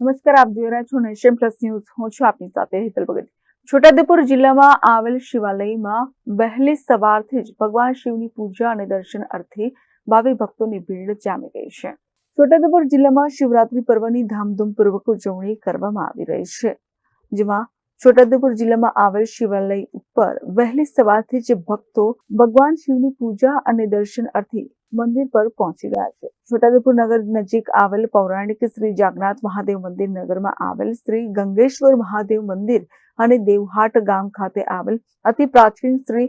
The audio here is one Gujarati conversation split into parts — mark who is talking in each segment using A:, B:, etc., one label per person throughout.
A: નમસ્કાર, આપ જોઈ રહ્યા છો નેશન પ્લસ ન્યૂઝ. હું છું આપની સાથે હેતલ ભગત. છોટાઉદેપુર જિલ્લામાં આવેલ શિવાલયમાં વહેલી સવારથી જ ભગવાન શિવની પૂજા અને દર્શન અર્થે ભાવિ ભક્તોની ભીડ જામી ગઈ છે. છોટાઉદેપુર જિલ્લામાં શિવરાત્રી પર્વની ધામધૂમપૂર્વક ઉજવણી કરવામાં આવી રહી છે, જેમાં છોટાઉદેપુર જિલ્લામાં આવેલ શિવાલય ઉપર વહેલી સવારથી જ ભક્તો ભગવાન શિવની પૂજા અને દર્શન અર્થે મંદિર પર પહોંચી ગયા છે. છોટાઉદેપુર નગર નજીક આવેલ પૌરાણિક શ્રી જાગનાથ મહાદેવ મંદિર નગરમાં આવેલ શ્રી ગંગેશ્વર મહાદેવ મંદિર અને દેવહાટ ગામ ખાતે આવેલ અતિ પ્રાચીન શ્રી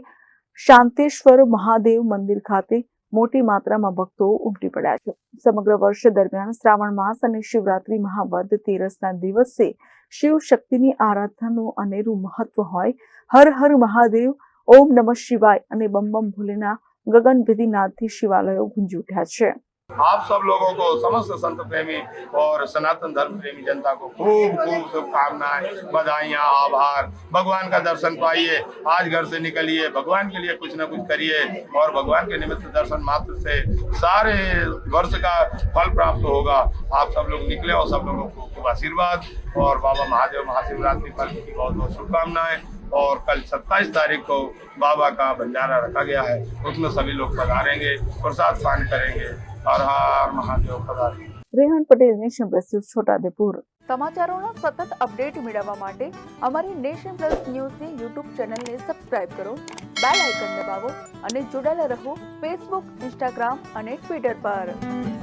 A: શાંતેશ્વર મહાદેવ મંદિર ખાતે મોટી માત્રામાં ભક્તો ઉમટી પડ્યા છે. સમગ્ર વર્ષ દરમિયાન શ્રાવણ માસ અને શિવરાત્રી મહાવદ તેરસના દિવસે શિવ શક્તિની આરાધનાનું અનેરું મહત્વ હોય. હર હર મહાદેવ, ઓમ નમઃ શિવાય અને બમ બમ ભોલેના ગગનભેદી નાદથી શિવાલયો ગુંજી ઉઠ્યા છે.
B: आप सब लोगों को समस्त संत प्रेमी और सनातन धर्म प्रेमी जनता को खूब खूब शुभकामनाएँ, बधाइयाँ, आभार। भगवान का दर्शन पाइए, आज घर से निकलिए, भगवान के लिए कुछ ना कुछ करिए और भगवान के निमित्त दर्शन मात्र से सारे वर्ष का फल प्राप्त होगा। आप सब लोग निकले और सब लोगों को खूब आशीर्वाद और बाबा महादेव महाशिवरात्रि पर्व की बहुत बहुत शुभकामनाएँ। और कल 27 तारीख को बाबा का भंडारा रखा गया है उसमें सभी लोग पधारेंगे प्रसाद पान करेंगे हर हर Mahadev पधारेंगे
A: Rehan Patel nation plus news Chhotaudepur સમાચારોના સતત અપડેટ મેળવવા માટે અમારી નેશન પ્લસ ન્યૂઝની યુટ્યુબ ચેનલને સબસ્ક્રાઇબ કરો બેલ આઇકન દબાવો અને જોડાયેલા રહો ફેસબુક ઇન્સ્ટાગ્રામ અને ટ્વિટર પર